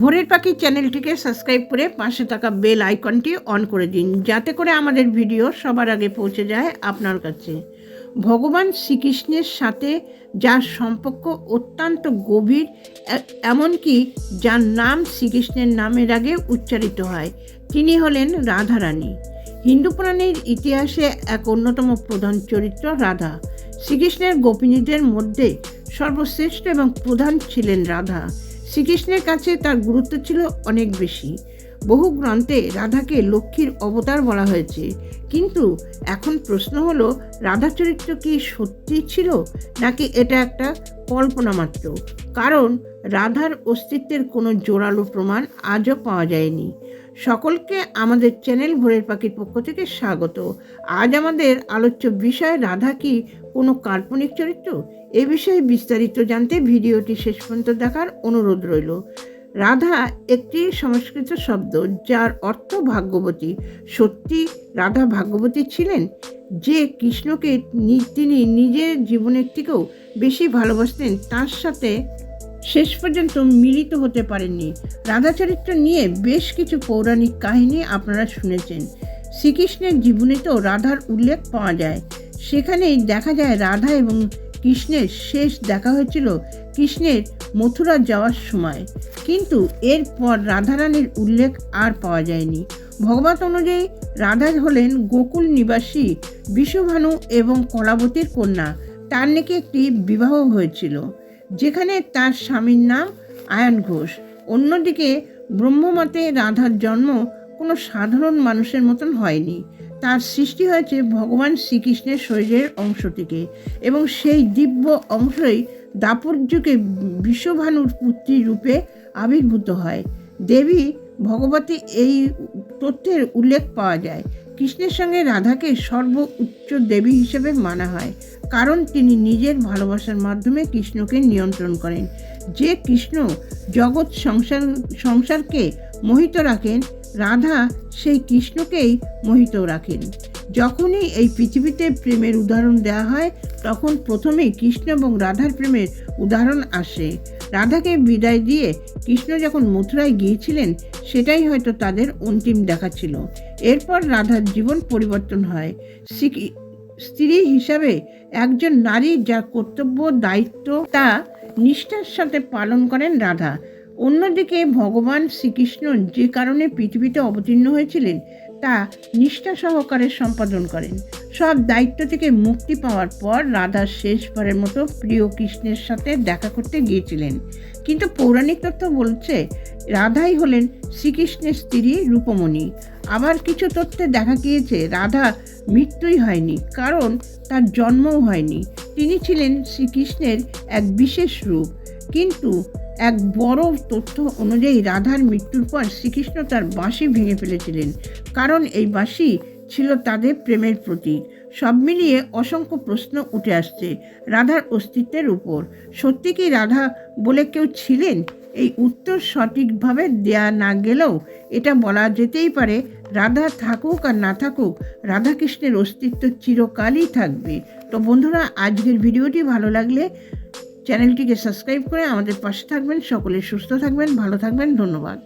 ভোরের পাখি চ্যানেলটিকে সাবস্ক্রাইব করে পাশে থাকা বেল আইকনটি অন করে দিন, যাতে করে আমাদের ভিডিও সবার আগে পৌঁছে যায় আপনার কাছে। ভগবান শ্রীকৃষ্ণের সাথে যার সম্পর্ক অত্যন্ত গভীর এমনকি যার নাম শ্রীকৃষ্ণের নামের আগে উচ্চারিত হয়, তিনি হলেন রাধারানী। হিন্দু পুরাণের ইতিহাসে এক অন্যতম প্রধান চরিত্র রাধা। শ্রীকৃষ্ণের গোপিনীদের মধ্যে সর্বশ্রেষ্ঠ এবং প্রধান ছিলেন রাধা। শ্রীকৃষ্ণের কাছে তার গুরুত্ব ছিল অনেক বেশি। বহু গ্রন্থে রাধাকে লক্ষ্মীর অবতার বলা হয়েছে। কিন্তু এখন প্রশ্ন হলো রাধা চরিত্র কি সত্যি ছিল, নাকি এটা একটা কল্পনা মাত্র? কারণ রাধার অস্তিত্বের কোনো জোরালো প্রমাণ আজও পাওয়া যায়নি। সকলকে আমাদের চ্যানেল ভোরের পাখির পক্ষ থেকে স্বাগত। আজ আমাদের আলোচ্য বিষয় রাধা কি কোনো কাল্পনিক চরিত্র? এ বিষয়ে বিস্তারিত জানতে ভিডিওটি শেষ পর্যন্ত দেখার অনুরোধ রইল। রাধা একটি সংস্কৃত শব্দ যার অর্থ ভাগ্যবতী। সত্যি রাধা ভাগ্যবতী ছিলেন? যে কৃষ্ণকে তিনি নিজের জীবনের থেকেও বেশি ভালোবাসতেন, তার সাথে শেষ পর্যন্ত মিলিত হতে পারেননি। রাধা চরিত্র নিয়ে বেশ কিছু পৌরাণিক কাহিনী আপনারা শুনেছেন। শ্রীকৃষ্ণের জীবনে তো রাধার উল্লেখ পাওয়া যায়। সেখানেই দেখা যায় রাধা এবং কৃষ্ণের শেষ দেখা হয়েছিল কৃষ্ণের মথুরা যাওয়ার সময়। কিন্তু এরপর রাধারানীর উল্লেখ আর পাওয়া যায়নি। ভগবত অনুযায়ী রাধা হলেন গোকুল নিবাসী বিশ্বভানু এবং কলাবতীর কন্যা। তার নাকি একটি বিবাহ হয়েছিল। যেখানে তার স্বামীর নাম আয়ন ঘোষ। অন্যদিকে ব্রহ্মমতে রাধার জন্ম কোনো সাধারণ মানুষের মতন হয়নি। তার সৃষ্টি হয়েছে ভগবান শ্রীকৃষ্ণের শরীরের অংশ থেকে এবং সেই দিব্য অংশই দাপর যুগে বিশ্বভানুর পুত্রী রূপে আবির্ভূত হয়। দেবী ভগবতী এই তথ্যের উল্লেখ পাওয়া যায়। কৃষ্ণের সঙ্গে রাধাকে সর্ব উচ্চ দেবী হিসেবে মানা হয়। কারণ তিনি নিজের ভালোবাসার মাধ্যমে কৃষ্ণকে নিয়ন্ত্রণ করেন। যে কৃষ্ণ জগৎ সংসার, সংসারকে মোহিত রাখেন, রাধা সেই কৃষ্ণকেই মোহিত রাখেন। যখনই এই পৃথিবীতে প্রেমের উদাহরণ দেওয়া হয়, তখন প্রথমেই কৃষ্ণ এবং রাধার প্রেমের উদাহরণ আসে। রাধাকে বিদায় দিয়ে কৃষ্ণ যখন মথুরায় গিয়েছিলেন, সেটাই হয়তো তাদের অন্তিম দেখা ছিল। এরপর রাধার জীবন পরিবর্তন হয়। শ্রী- স্ত্রী হিসাবে একজন নারী যা কর্তব্য, দায়িত্ব, তা নিষ্ঠার সাথে পালন করেন রাধা। অন্যদিকে ভগবান শ্রীকৃষ্ণ যে কারণে পৃথিবীতে অবতীর্ণ হয়েছিলেন, তা নিষ্ঠা সহকারে সম্পাদন করেন। সব দায়িত্ব থেকে মুক্তি পাওয়ার পর রাধা শেষবারের মতো প্রিয় কৃষ্ণের সাথে দেখা করতে গিয়েছিলেন। কিন্তু পৌরাণিক তথ্য বলছে, রাধাই হলেন শ্রীকৃষ্ণের স্ত্রী রূপমণি। আবার কিছু তথ্যে দেখা গিয়েছে, রাধা মৃত্যুই হয়নি, কারণ তার জন্মও হয়নি। তিনি ছিলেন শ্রীকৃষ্ণের এক বিশেষ রূপ। কিন্তু এক বড় তথ্য অনুযায়ী রাধার মৃত্যুর পর শ্রীকৃষ্ণ তার বাঁশি ভেঙে ফেলেছিলেন, কারণ এই বাঁশি ছিল তাদের প্রেমের প্রতীক। সব মিলিয়ে অসংখ্য প্রশ্ন উঠে আসছে রাধার অস্তিত্বের উপর। সত্যি কি রাধা বলে কেউ ছিলেন? এই উত্তর সঠিকভাবে দেয়া না গেলেও এটা বলা যেতেই পারে, রাধা থাকুক আর না থাকুক, রাধাকৃষ্ণের অস্তিত্ব চিরকালই থাকবে। তো বন্ধুরা, আজকের ভিডিওটি ভালো লাগলে চ্যানেলটিকে সাবস্ক্রাইব করে আমাদের পাশে থাকবেন, সকলে সুস্থ থাকবেন, ভালো থাকবেন, ধন্যবাদ।